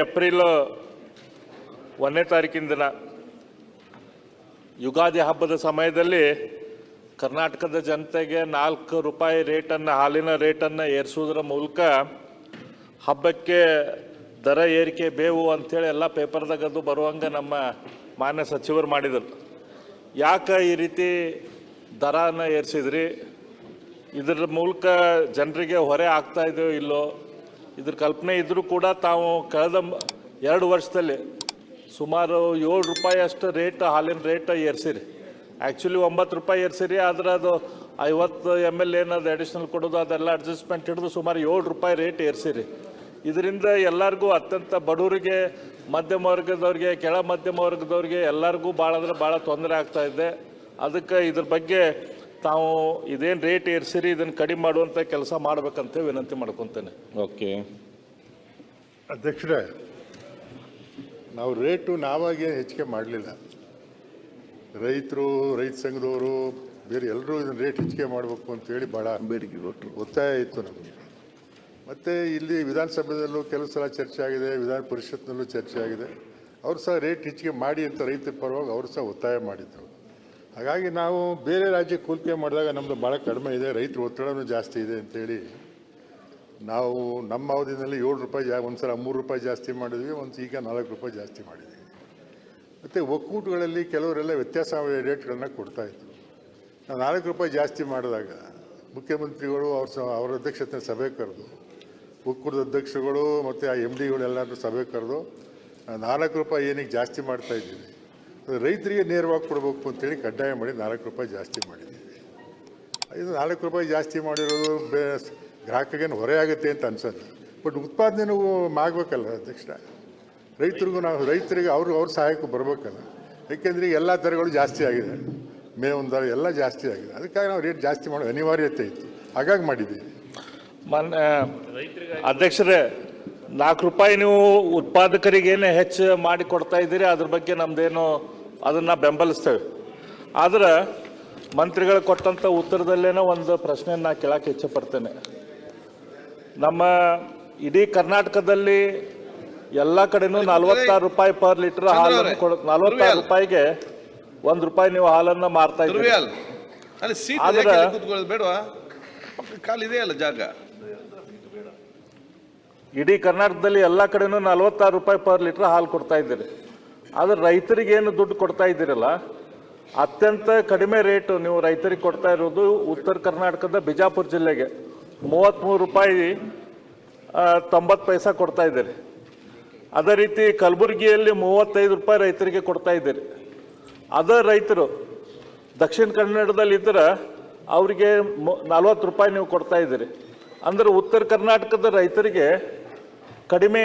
April ಒಂದನೇ ತಾರೀಕಿನ ದಿನ ಯುಗಾದಿ ಹಬ್ಬದ ಸಮಯದಲ್ಲಿ ಕರ್ನಾಟಕದ ಜನತೆಗೆ ನಾಲ್ಕು ರೂಪಾಯಿ ರೇಟನ್ನು, ಹಾಲಿನ ರೇಟನ್ನು ಏರಿಸುವುದರ ಮೂಲಕ ಹಬ್ಬಕ್ಕೆ ದರ ಏರಿಕೆ ಬೇವು ಅಂಥೇಳಿ ಎಲ್ಲ ಪೇಪರ್ದಾಗ ಅದು ಬರುವಂಗೆ ನಮ್ಮ ಮಾನ್ಯ ಸಚಿವರು ಮಾಡಿದರು. ಯಾಕೆ ಈ ರೀತಿ ದರನ ಏರಿಸಿದ್ರಿ? ಇದರ ಮೂಲಕ ಜನರಿಗೆ ಹೊರೆ ಆಗ್ತಾಯಿದೆಯೋ ಇಲ್ಲೋ? ಇದ್ರ ಕಲ್ಪನೆ ಇದ್ರೂ ಕೂಡ ತಾವು ಕಳೆದ ಎರಡು ವರ್ಷದಲ್ಲಿ ಸುಮಾರು ಏಳು ರೂಪಾಯಿ ಅಷ್ಟು ರೇಟ್, ಹಾಲಿನ ರೇಟ್ ಏರ್ಸಿರಿ. ಆ್ಯಕ್ಚುಲಿ ಒಂಬತ್ತು ರೂಪಾಯಿ ಏರ್ಸಿರಿ, ಆದರೆ ಅದು ಐವತ್ತು ಎಂ ಎಲ್ ಏನದು ಅಡಿಷ್ನಲ್ ಕೊಡೋದು, ಅದೆಲ್ಲ ಅಡ್ಜಸ್ಟ್ಮೆಂಟ್ ಹಿಡಿದು ಸುಮಾರು ಏಳು ರೂಪಾಯಿ ರೇಟ್ ಏರ್ಸಿರಿ. ಇದರಿಂದ ಎಲ್ಲರಿಗೂ ಅತ್ಯಂತ ಬಡವರಿಗೆ, ಮಧ್ಯಮ ವರ್ಗದವ್ರಿಗೆ, ಕೆಳ ಮಧ್ಯಮ ವರ್ಗದವ್ರಿಗೆ ಎಲ್ಲರಿಗೂ ಭಾಳ ಅಂದರೆ ಭಾಳ ತೊಂದರೆ ಆಗ್ತಾ ಇದೆ. ಅದಕ್ಕೆ ಇದ್ರ ಬಗ್ಗೆ ತಾವು ಇದೇನು ರೇಟ್ ಏರ್ಸಿರಿ ಇದನ್ನು ಕಡಿಮೆ ಮಾಡುವಂಥ ಕೆಲಸ ಮಾಡಬೇಕಂತ ವಿನಂತಿ ಮಾಡ್ಕೊತೇನೆ. ಓಕೆ. ಅಧ್ಯಕ್ಷರೇ ನಾವು ರೇಟು ನಾವಾಗೇ ಹೆಚ್ಚಿಗೆ ಮಾಡಲಿಲ್ಲ. ರೈತರು ರೈತ ಸಂಘದವರು ಬೇರೆ ಎಲ್ಲರೂ ಇದನ್ನು ರೇಟ್ ಹೆಚ್ಚಿಗೆ ಮಾಡಬೇಕು ಅಂತೇಳಿ ಭಾಳ ಬೇಡಿಕೆ ಕೊಟ್ಟರು ಒತ್ತಾಯ ಇತ್ತು ನಮಗೆ. ಮತ್ತು ಇಲ್ಲಿ ವಿಧಾನಸಭೆಯಲ್ಲೂ ಕೆಲವು ಸಲ ಚರ್ಚೆ ಆಗಿದೆ ವಿಧಾನ ಪರಿಷತ್ನಲ್ಲೂ ಚರ್ಚೆ ಆಗಿದೆ. ಅವರು ಸಹ ರೇಟ್ ಹೆಚ್ಚಿಗೆ ಮಾಡಿ ಅಂತ ರೈತರ ಪರವಾಗಿ ಅವರು ಸಹ ಒತ್ತಾಯ ಮಾಡಿದರು ಹಾಗಾಗಿ ನಾವು ಬೇರೆ ರಾಜ್ಯಕ್ಕೆ ಹೋಲಿಕೆ ಮಾಡಿದಾಗ ನಮ್ಮದು ಭಾಳ ಕಡಿಮೆ ಇದೆ, ರೈತರ ಒತ್ತಡವೂ ಜಾಸ್ತಿ ಇದೆ ಅಂತೇಳಿ ನಾವು ನಮ್ಮ ಅವಧಿನಲ್ಲಿ ಏಳು ರೂಪಾಯಿ ಜಾ ಒಂದು ಸಲ ಮೂರು ರೂಪಾಯಿ ಜಾಸ್ತಿ ಮಾಡಿದ್ವಿ ಒಂದು ಈಗ ನಾಲ್ಕು ರೂಪಾಯಿ ಜಾಸ್ತಿ ಮಾಡಿದ್ವಿ ಮತ್ತು ಒಕ್ಕೂಟಗಳಲ್ಲಿ ಕೆಲವರೆಲ್ಲ ವ್ಯತ್ಯಾಸ ರೇಟ್ಗಳನ್ನ ಕೊಡ್ತಾಯಿದ್ರು ನಾವು ನಾಲ್ಕು ರೂಪಾಯಿ ಜಾಸ್ತಿ ಮಾಡಿದಾಗ ಮುಖ್ಯಮಂತ್ರಿಗಳು ಅವ್ರ ಸ, ಅವರ ಅಧ್ಯಕ್ಷತೆ ಸಭೆ ಕರೆದು, ಒಕ್ಕೂಟದ ಅಧ್ಯಕ್ಷಗಳು ಮತ್ತು ಆ ಎಂ ಡಿಗಳು ಎಲ್ಲರೂ ಸಭೆ ಕರೆದು ನಾಲ್ಕು ರೂಪಾಯಿ ಏನಕ್ಕೆ ಜಾಸ್ತಿ ಮಾಡ್ತಾ ಇದ್ದೀವಿ. ಅದು ರೈತರಿಗೆ ನೇರವಾಗಿ ಕೊಡಬೇಕು ಅಂತೇಳಿ ಕಡ್ಡಾಯ ಮಾಡಿ ನಾಲ್ಕು ರೂಪಾಯಿ ಜಾಸ್ತಿ ಮಾಡಿದ್ದೀವಿ ಇದು ನಾಲ್ಕು ರೂಪಾಯಿ ಜಾಸ್ತಿ ಮಾಡಿರೋದು ಬೇ, ಗ್ರಾಹಕಗೇನು ಹೊರೆ ಆಗುತ್ತೆ ಅಂತ ಅನ್ಸುತ್ತೆ ಬಟ್ ಉತ್ಪಾದನೆನೂ ಆಗಬೇಕಲ್ಲ ಅಧ್ಯಕ್ಷ. ರೈತರಿಗೂ ನಾವು, ರೈತರಿಗೆ ಅವರು, ಅವ್ರ ಸಹಾಯಕ್ಕೂ ಬರಬೇಕಲ್ಲ. ಏಕೆಂದರೆ ಎಲ್ಲ ದರಗಳು ಜಾಸ್ತಿ ಆಗಿದೆ. ಮೇವಿನ ದರ ಎಲ್ಲ ಜಾಸ್ತಿ ಆಗಿದೆ. ಅದಕ್ಕಾಗಿ ನಾವು ರೇಟ್ ಜಾಸ್ತಿ ಮಾಡೋ ಅನಿವಾರ್ಯತೆ ಇತ್ತು. ಹಾಗಾಗಿ ಮಾಡಿದ್ದೀವಿ. ಮೊನ್ನೆ ಅಧ್ಯಕ್ಷರೇ, ನಾಲ್ಕು ರೂಪಾಯಿ ನೀವು ಉತ್ಪಾದಕರಿಗೇನೆ ಹೆಚ್ಚು ಮಾಡಿ ಕೊಡ್ತಾ ಇದ್ದೀರಿ. ಅದ್ರ ಬಗ್ಗೆ ನಮ್ದೇನು ಅದನ್ನು ಬೆಂಬಲಿಸ್ತೇವೆ. ಆದರೆ ಮಂತ್ರಿಗಳು ಕೊಟ್ಟಂಥ ಉತ್ತರದಲ್ಲೇನೋ ಒಂದು ಪ್ರಶ್ನೆಯನ್ನು ನಾನು ಕೇಳಕ್ಕೆ ಇಚ್ಛೆಪಡ್ತೇನೆ ನಮ್ಮ ಇಡೀ ಕರ್ನಾಟಕದಲ್ಲಿ ಎಲ್ಲ ಕಡೆನೂ ನಲವತ್ತಾರು ರೂಪಾಯಿ ಪರ್ ಲೀಟರ್ ಹಾಲನ್ನು ಕೊಡ ನಲವತ್ತಾರು ರೂಪಾಯಿಗೆ ಒಂದು ರೂಪಾಯಿ ನೀವು ಹಾಲನ್ನು ಮಾರ್ತಾ ಇದ್ದೀರಿ. ಅಲ್ಲಿ ಜಾಗ? ಇಡೀ ಕರ್ನಾಟಕದಲ್ಲಿ ಎಲ್ಲ ಕಡೆನೂ ನಲವತ್ತಾರು ರೂಪಾಯಿ ಪರ್ ಲೀಟರ್ ಹಾಲು ಕೊಡ್ತಾ ಇದ್ದೀರಿ. ಆದ್ರೆ ರೈತರಿಗೆ ಏನು ದುಡ್ಡು ಕೊಡ್ತಾ ಇದ್ದೀರಲ್ಲ, ಅತ್ಯಂತ ಕಡಿಮೆ ರೇಟು ನೀವು ರೈತರಿಗೆ ಕೊಡ್ತಾ ಇರೋದು ಉತ್ತರ ಕರ್ನಾಟಕದ ಬಿಜಾಪುರ ಜಿಲ್ಲೆಗೆ. ಮೂವತ್ತ್ಮೂರು ರೂಪಾಯಿ ತೊಂಬತ್ತು ಪೈಸಾ ಕೊಡ್ತಾ ಇದ್ದೀರಿ. ಅದೇ ರೀತಿ ಕಲಬುರಗಿಯಲ್ಲಿ ಮೂವತ್ತೈದು ರೂಪಾಯಿ ರೈತರಿಗೆ ಕೊಡ್ತಾ ಇದ್ದೀರಿ. ಅದೇ ರೈತರು ದಕ್ಷಿಣ ಕನ್ನಡದಲ್ಲಿ ಇದ್ರೆ ಅವರಿಗೆ ನಲ್ವತ್ತು ರೂಪಾಯಿ ನೀವು ಕೊಡ್ತಾ ಇದ್ದೀರಿ. ಅಂದ್ರೆ ಉತ್ತರ ಕರ್ನಾಟಕದ ರೈತರಿಗೆ ಕಡಿಮೆ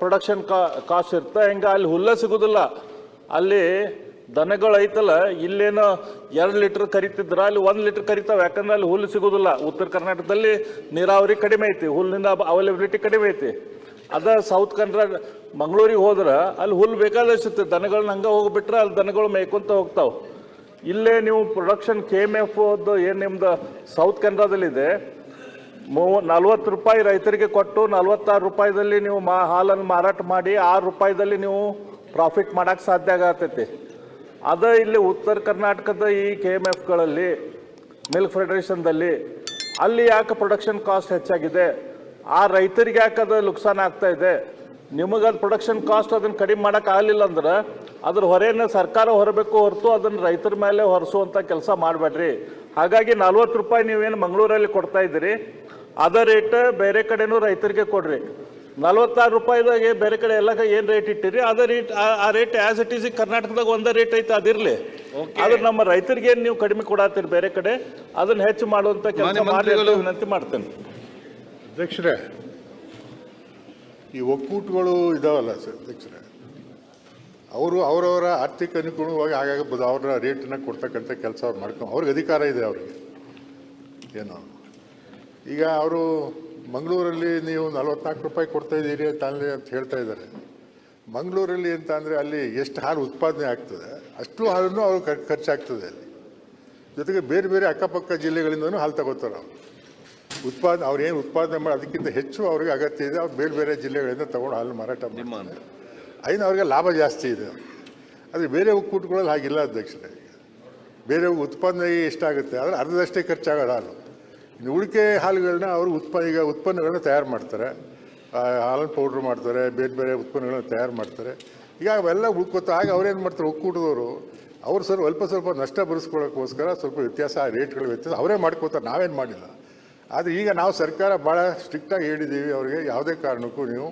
ಪ್ರೊಡಕ್ಷನ್ ಕಾ ಕಾಸ್ಟ್ ಇರುತ್ತೆ ಹಿಂಗೆ ಅಲ್ಲಿ ಹುಲ್ಲ ಸಿಗೋದಿಲ್ಲ. ಅಲ್ಲಿ ದನಗಳು ಐತಲ್ಲ ಇಲ್ಲೇನೋ ಎರಡು ಲೀಟ್ರ್ ಕರಿತಿದ್ರ, ಅಲ್ಲಿ ಒಂದು ಲೀಟ್ರ್ ಕರಿತಾವೆ. ಯಾಕಂದ್ರೆ ಅಲ್ಲಿ ಹುಲ್ಲು ಸಿಗೋದಿಲ್ಲ. ಉತ್ತರ ಕರ್ನಾಟಕದಲ್ಲಿ ನೀರಾವರಿ ಕಡಿಮೆ ಐತಿ. ಹುಲ್ಲಿನ ಅವೈಲೇಬಿಲಿಟಿ ಕಡಿಮೆ ಐತಿ. ಅದ ಸೌತ್ ಕನ್ನಡ ಮಂಗಳೂರಿಗೆ ಹೋದ್ರೆ ಅಲ್ಲಿ ಹುಲ್ಲು ಬೇಕಾದಷ್ಟು ದನಗಳನ್ನ ಹಂಗೆ ಹೋಗ್ಬಿಟ್ರೆ ಅಲ್ಲಿ ದನಗಳು ಮೇಯ್ಕೊಂತ ಹೋಗ್ತಾವೆ. ಇಲ್ಲೇ ನೀವು ಪ್ರೊಡಕ್ಷನ್ ಕೆ ಎಂ ಎಫ್ ಏನು ನಿಮ್ದು ಸೌತ್ ಕನ್ನಡದಲ್ಲಿದೆ ಮೂವ, ನಲ್ವತ್ತು ರೂಪಾಯಿ ರೈತರಿಗೆ ಕೊಟ್ಟು ನಲ್ವತ್ತಾರು ರೂಪಾಯಿದಲ್ಲಿ ನೀವು ಮಾ, ಹಾಲನ್ನು ಮಾರಾಟ ಮಾಡಿ ಆರು ರೂಪಾಯಿದಲ್ಲಿ ನೀವು ಪ್ರಾಫಿಟ್ ಮಾಡೋಕ್ಕೆ ಸಾಧ್ಯ ಆಗತೈತಿ. ಅದ ಇಲ್ಲಿ ಉತ್ತರ ಕರ್ನಾಟಕದ ಈ ಕೆ ಎಂ ಎಫ್ಗಳಲ್ಲಿ ಮಿಲ್ಕ್ ಫೆಡರೇಷನ್ದಲ್ಲಿ ಅಲ್ಲಿ ಯಾಕೆ ಪ್ರೊಡಕ್ಷನ್ ಕಾಸ್ಟ್ ಹೆಚ್ಚಾಗಿದೆ? ಆ ರೈತರಿಗೆ ಯಾಕೆ ಅದು ನುಕ್ಸಾನ ಆಗ್ತಾ ಇದೆ? ನಿಮಗೆ ಅದು ಪ್ರೊಡಕ್ಷನ್ ಕಾಸ್ಟ್ ಅದನ್ನು ಕಡಿಮೆ ಮಾಡೋಕೆ ಆಗಲಿಲ್ಲ ಅಂದ್ರೆ ಅದ್ರ ಹೊರೆಯನ್ನು ಸರ್ಕಾರ ಹೊರಬೇಕು ಹೊರತು ಅದನ್ನು ರೈತರ ಮೇಲೆ ಹೊರಿಸುವಂಥ ಕೆಲಸ ಮಾಡಬೇಡ್ರಿ. ಹಾಗಾಗಿ ನಲ್ವತ್ತು ರೂಪಾಯಿ ನೀವೇನು ಮಂಗಳೂರಲ್ಲಿ ಕೊಡ್ತಾ ಇದ್ದೀರಿ? ಅದೇ ರೇಟ್ ಬೇರೆ ಕಡೆನೂ ರೈತರಿಗೆ ಕೊಡ್ರಿ. ನಲ್ವತ್ತಾರು ರೂಪಾಯಿದಾಗೆ ಬೇರೆ ಕಡೆ ಎಲ್ಲ ಏನು ರೇಟ್ ಇಟ್ಟಿರಿ ಅದೇ ರೇಟ್ ಆ ರೇಟ್ ಆಸ್ ಇಟ್ ಈಸ್ ಕರ್ನಾಟಕದಾಗ ಒಂದೇ ರೇಟ್ ಐತೆ ಅದಿರಲಿ. ಆದ್ರೆ ನಮ್ಮ ರೈತರಿಗೆ ಏನು ನೀವು ಕಡಿಮೆ ಕೊಡತ್ತೀರಿ ಬೇರೆ ಕಡೆ ಅದನ್ನ ಹೆಚ್ಚು ಮಾಡುವಂತ ಕೆಲಸ ಮಾಡಿ ಅಂತ ವಿನಂತಿ ಮಾಡ್ತೇನೆ. ಅಧ್ಯಕ್ಷರೇ ಈ ಒಕ್ಕೂಟಗಳು ಇದಾವಲ್ಲ ಸರ್ ಅಧ್ಯಕ್ಷರೇ ಅವರು ಅವರವರ ಆರ್ಥಿಕ ಅನುಗುಣವಾಗಿ ಆಗಾಗ ಬದ ಅವರ ರೇಟನ್ನ ಕೊಡ್ತಕ್ಕಂಥ ಕೆಲಸ ಅವ್ರು ಮಾಡ್ಕೊಂಡು ಅವ್ರಿಗೆ ಅಧಿಕಾರ ಇದೆ ಅವ್ರಿಗೆ. ಏನು? ಈಗ ಅವರು ಮಂಗಳೂರಲ್ಲಿ ನೀವು ನಲ್ವತ್ನಾಲ್ಕು ರೂಪಾಯಿ ಕೊಡ್ತಾ ಇದ್ದೀರಿ ಅಂತ ಅಲ್ಲಿ ಅಂತ ಹೇಳ್ತಾ ಇದ್ದಾರೆ. ಮಂಗಳೂರಲ್ಲಿ ಅಂತ ಅಂದರೆ ಅಲ್ಲಿ ಎಷ್ಟು ಹಾಲು ಉತ್ಪಾದನೆ ಆಗ್ತದೆ ಅಷ್ಟು ಹಾಲನ್ನು ಅವ್ರು ಖರ್ಚಾಗ್ತದೆ ಅಲ್ಲಿ. ಜೊತೆಗೆ ಬೇರೆ ಬೇರೆ ಅಕ್ಕಪಕ್ಕ ಜಿಲ್ಲೆಗಳಿಂದನೂ ಹಾಲು ತಗೋತಾರೆ ಅವರು. ಉತ್ಪಾದನೆ ಅವ್ರು ಏನು ಉತ್ಪಾದನೆ ಮಾಡಿ ಅದಕ್ಕಿಂತ ಹೆಚ್ಚು ಅವ್ರಿಗೆ ಅಗತ್ಯ ಇದೆ ಅವ್ರು ಬೇರೆ ಬೇರೆ ಜಿಲ್ಲೆಗಳಿಂದ ತಗೊಂಡು ಹಾಲು ಮಾರಾಟ ಮಾಡಿ ಅದನ್ನು ಅವ್ರಿಗೆ ಲಾಭ ಜಾಸ್ತಿ ಇದೆ. ಆದರೆ ಬೇರೆ ಒಕ್ಕೂಟಗಳಲ್ಲಿ ಹಾಗಿಲ್ಲ ಅಧ್ಯಕ್ಷರೇ. ಬೇರೆ ಉತ್ಪಾದನೆಗೆ ಎಷ್ಟಾಗುತ್ತೆ ಆದರೆ ಅರ್ಧದಷ್ಟೇ ಖರ್ಚಾಗೋದು ಹಾಲು. ಇನ್ನು ಉಳಿಕೆ ಹಾಲುಗಳನ್ನ ಅವರು ಉತ್ಪ, ಈಗ ಉತ್ಪನ್ನಗಳನ್ನ ತಯಾರು ಮಾಡ್ತಾರೆ. ಹಾಲನ್ನು ಹಾಲಿನ ಪೌಡ್ರ್ ಮಾಡ್ತಾರೆ, ಬೇರೆ ಬೇರೆ ಉತ್ಪನ್ನಗಳನ್ನ ತಯಾರು ಮಾಡ್ತಾರೆ. ಈಗ ಅವೆಲ್ಲ ಉಳ್ಕೊತಾ ಆಗ ಅವ್ರೇನು ಮಾಡ್ತಾರೆ, ಒಕ್ಕೂಟದವರು, ಅವ್ರು ಸ್ವಲ್ಪ ಸ್ವಲ್ಪ ಸ್ವಲ್ಪ ನಷ್ಟ ಬರೆಸ್ಕೊಳ್ಳೋಕ್ಕೋಸ್ಕರ ಸ್ವಲ್ಪ ವ್ಯತ್ಯಾಸ, ರೇಟ್ಗಳ ವ್ಯತ್ಯಾಸ ಅವರೇ ಮಾಡ್ಕೋತಾರೆ, ನಾವೇನು ಮಾಡಿಲ್ಲ. ಆದರೆ ಈಗ ನಾವು ಸರ್ಕಾರ ಭಾಳ ಸ್ಟ್ರಿಕ್ಟಾಗಿ ಹೇಳಿದ್ದೀವಿ, ಅವರಿಗೆ ಯಾವುದೇ ಕಾರಣಕ್ಕೂ ನೀವು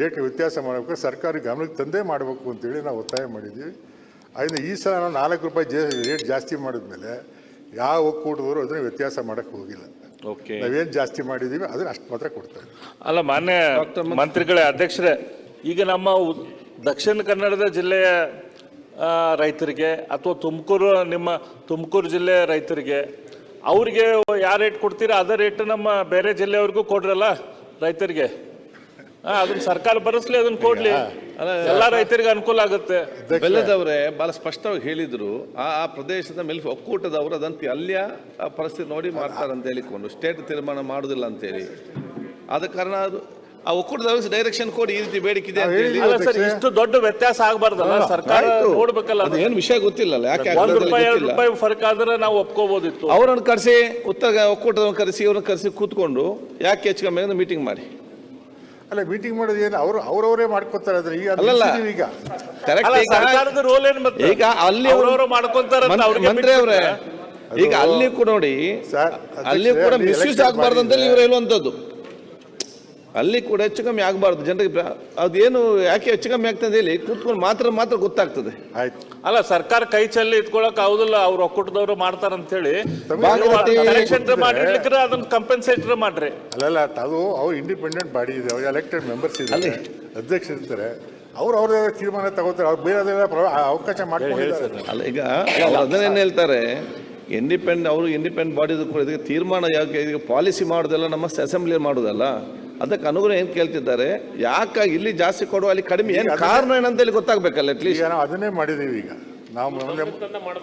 ರೇಟ್ ವ್ಯತ್ಯಾಸ ಮಾಡಬೇಕು ಸರ್ಕಾರ ಗಮನಕ್ಕೆ ತಂದೇ ಮಾಡಬೇಕು ಅಂತೇಳಿ ನಾವು ಒತ್ತಾಯ ಮಾಡಿದ್ದೀವಿ. ಅದರಿಂದ ಈ ಸಲ ನಾವು ನಾಲ್ಕು ರೂಪಾಯಿ ಜೇ, ರೇಟ್ ಜಾಸ್ತಿ ಮಾಡಿದ್ಮೇಲೆ ಯಾವ ಒಕ್ಕೂಟದವರು ಅದನ್ನು ವ್ಯತ್ಯಾಸ ಮಾಡೋಕ್ಕೆ ಹೋಗಿಲ್ಲ. ಓಕೆ ನಾವೇನು ಜಾಸ್ತಿ ಮಾಡಿದ್ದೀವಿ ಅದನ್ನು ಅಷ್ಟು ಮಾತ್ರ ಕೊಡ್ತಾ ಇದ್ದೀವಿ ಅಲ್ಲ ಮಾನ್ಯ ಮಂತ್ರಿಗಳೇ ಅಧ್ಯಕ್ಷರೇ ಈಗ ನಮ್ಮ ಉ- ದಕ್ಷಿಣ ಕನ್ನಡದ ಜಿಲ್ಲೆಯ ರೈತರಿಗೆ ಅಥವಾ ತುಮಕೂರು ನಿಮ್ಮ ತುಮಕೂರು ಜಿಲ್ಲೆಯ ರೈತರಿಗೆ ಅವರಿಗೆ ಯಾವ ರೇಟ್ ಕೊಡ್ತೀರಾ? ಅದೇ ರೇಟ್ ನಮ್ಮ ಬೇರೆ ಜಿಲ್ಲೆಯವ್ರಿಗೂ ಕೊಡ್ರಲ್ಲ ರೈತರಿಗೆ. ಹಾ ಅದನ್ನ ಸರ್ಕಾರ ಬರೆಸ್ಲಿ ಅದನ್ನ ಕೊಡ್ಲಿ. ಎಲ್ಲಾ ರೈತರಿಗೆ ಅನುಕೂಲ ಆಗುತ್ತೆ. ಬೆಲ್ಲದವರೇ ಬಹಳ ಸ್ಪಷ್ಟವಾಗಿ ಹೇಳಿದ್ರು ಆ ಆ ಪ್ರದೇಶದ ಮೇಲೆ ಒಕ್ಕೂಟದವರು ಅದಂತೆ ಅಲ್ಲಿಯ ಆ ಪರಿಸ್ಥಿತಿ ನೋಡಿ ಮಾಡ್ತಾರೆ ಅಂತ ಹೇಳಿಕೊಂಡು ಸ್ಟೇಟ್ ತೀರ್ಮಾನ ಮಾಡುದಿಲ್ಲ ಅಂತೇಳಿ ಆದ ಕಾರಣ ಅದು ಆ ಒಕ್ಕೂಟದವ್ರಿಗೆ ಡೈರೆಕ್ಷನ್ ಕೊಡಿ ಈ ರೀತಿ ಬೇಡಿಕೆ ಇದೆ ಅಂತ ಹೇಳಿ. ಅಲ್ಲ ಸರ್ ಇಷ್ಟು ದೊಡ್ಡ ವ್ಯತ್ಯಾಸ ಆಗಬಾರ್ದಲ್ಲ? ಸರ್ಕಾರ. ನೋಡ್ಬೇಕಲ್ಲ ಅದು ಏನು ವಿಷಯ ಗೊತ್ತಿಲ್ಲಲ್ಲ ಯಾಕೆ ಒಂದ್ ರೂಪಾಯಿ ಎರಡು ರೂಪಾಯಿ ಫರ್ಕ್ ಆದ್ರೆ ನಾವು ಒಪ್ಕೋಬೋದಿತ್ತು. ಅವರನ್ನು ಕರೆಸಿ ಉತ್ತರ ಒಕ್ಕೂಟದವ್ರನ್ನ ಕರೆಸಿ ಇವ್ರನ್ನ ಕರೆಸಿ ಕೂತ್ಕೊಂಡು ಯಾಕೆ ಹೆಚ್ಚು ಕಮ್ಮಿ ಮೀಟಿಂಗ್ ಮಾಡಿ. ಅಲ್ಲ ಮೀಟಿಂಗ್ ಮಾಡೋದು ಏನು? ಅವರು ಅವರವರೇ ಮಾಡ್ಕೊತಾರೆ ಅದ್ರ ಈಗ ಅಲ್ಲಲ್ಲ. ಈಗ. ಕರೆಕ್ಟ್ ಅಲ್ಲ ಈಗ ಸರ್ಕಾರದ ರೋಲ್ ಏನ್ ಮತ್ತೆ? ಈಗ ಅಲ್ಲಿ ಅವ್ರವ್ರು ಮಾಡ್ಕೊತಾರೆ ಅವ್ರಿಗೆ ಮಂತ್ರಿ ಅವರೇ ಬಿಟ್ಬಿಟ್ರೆ? ಈಗ ಅಲ್ಲಿ ಕೂಡ ನೋಡಿ ಸರ್, ಅಲ್ಲಿ ಕೂಡ ಅಲ್ಲಿ ಮಿಸ್ಯೂಸ್ elected ಆಗಬಾರ್ದು ಅಂತ ಮಾಡಿದ್ರೆ- ಇವರು ಹೇಳುವಂಥದ್ದು. ಅಲ್ಲಿ ಕೂಡ ಹೆಚ್ಚು ಕಮ್ಮಿ ಆಗಬಾರ್ದು. ಜನರಿಗೆ ಅದೇನು ಯಾಕೆ ಹೆಚ್ಚು ಕಮ್ಮಿ ಆಗ್ತದೆ ಹೇಳಿ ಕೂತ್ಕೊಂಡು ಮಾತ್ರ ಮಾತ್ರ ಗೊತ್ತಾಗ್ತದೆ. ಆಯ್ತು. ಅಲ್ಲ ಸರ್ಕಾರ ಕೈ ಚೆಲ್ಲಿ ಇಟ್ಕೊಳಕ್ ಆಗುದಿಲ್ಲ. ಅವ್ರ ಮಾಡ್ತಾರೆ ಮಾಡ್ತಾರಂತ ಹೇಳಿ ಭಾಗವತಿ- ಕಲೆಕ್ಷನ್ ಮಾಡಿರ್ಲಿಕ್ಕೆ ಅದನ್ನ ಕಂಪೆನ್ಸೇಟರ್ ಮಾಡ್ರಿ. ಅಲ್ಲಲ್ಲ ಅದು ಅವ್ರು ಇಂಡಿಪೆಂಡೆಂಟ್ ಬಾಡಿ ಇದೆ. ಅವ್ರು ಎಲೆಕ್ಟೆಡ್ ಮೆಂಬರ್ಸ್ ಇದ್ದಾರೆ ಅಧ್ಯಕ್ಷ ಇರ್ತಾರೆ. ಅವ್ರು ಅವ್ರದೇ ತೀರ್ಮಾನ ತಗೋತಾರೆ. ಅವ್ರು ಬೇರೆ ಅವಕಾಶ ಮಾಡ್ಕೊಂಡಿದ್ದಾರೆ ಅಲ್ಲ ಈಗ ಅವ್ರು ಅದನ್ನೇನು ಹೇಳ್ತಾರೆ? ಇಂಡಿಪೆಂಡ್ ಅವರು ಇಂಡಿಪೆಂಡೆಂಟ್ ಬಾಡಿದು ಕೂಡ ಇದಕ್ಕೆ ತೀರ್ಮಾನ ಯಾಕೆ ಈಗ ಪಾಲಿಸಿ ಮಾಡೋದಲ್ಲ ನಮ್ಮ ಅಸೆಂಬ್ಲಿ ಮಾಡೋದಲ್ಲ? ಅದಕ್ಕೆ ಅನುಗುಣ ಏನು ಕೇಳ್ತಿದ್ದಾರೆ? ಯಾಕಾಗಿ ಇಲ್ಲಿ ಜಾಸ್ತಿ ಕೊಡುವ ಅಲ್ಲಿ ಕಡಿಮೆ ಏನು ಕಾರಣ ಏನಂತ ಹೇಳಿ ಗೊತ್ತಾಗಬೇಕಲ್ಲ ಅಟ್ಲೀಸ್ಟ್ ಈಗ ನಾವು ಅದನ್ನೇ ಮಾಡಿದ್ದೀವಿ ಈಗ. ನಾವು ಮೊನ್ನೆ-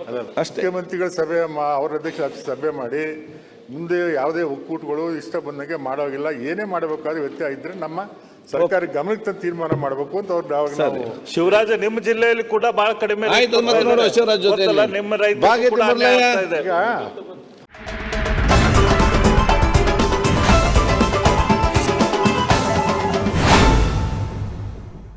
ಅಲ್ಲ, ಅಷ್ಟೇ. ಮುಖ್ಯಮಂತ್ರಿಗಳ ಸಭೆ ಮಾ- ಅವ್ರ ಅಧ್ಯಕ್ಷ ಸಭೆ ಮಾಡಿ ಮುಂದೆ ಯಾವುದೇ ಒಕ್ಕೂಟಗಳು ಇಷ್ಟ ಬಂದಂಗೆ ಮಾಡೋಗಿಲ್ಲ ಏನೇ ಮಾಡಬೇಕಾದ್ರೆ ವ್ಯತ್ಯಾಸ ಇದ್ರೆ ನಮ್ಮ ಸರ್ಕಾರ ಗಮನಕ್ಕೆ ತಂದು ತೀರ್ಮಾನ ಮಾಡಬೇಕು ಅಂತ ಅವ್ರು ಅವಾಗ ನಾವು ಶಿವರಾಜ ನಿಮ್ಮ ಜಿಲ್ಲೆಯಲ್ಲಿ ಕೂಡ ಬಹಳ ಕಡಿಮೆ ಆಯ್ತು, ಕೊಡ್ತಾ ಮತ್ತೆ ನೋಡುವ ಶಿವರಾಜ್ ಜೊತೆಯಲ್ಲಿ. ಗೊತ್ತಲ್ಲ, ನಿಮ್ಮ ರೈತರು ಭಾಗೀರಥಿ ಕೂಡ ಅನ್ಯಾಯ ಆಗ್ತಾ ಇದೆ. ಈಗ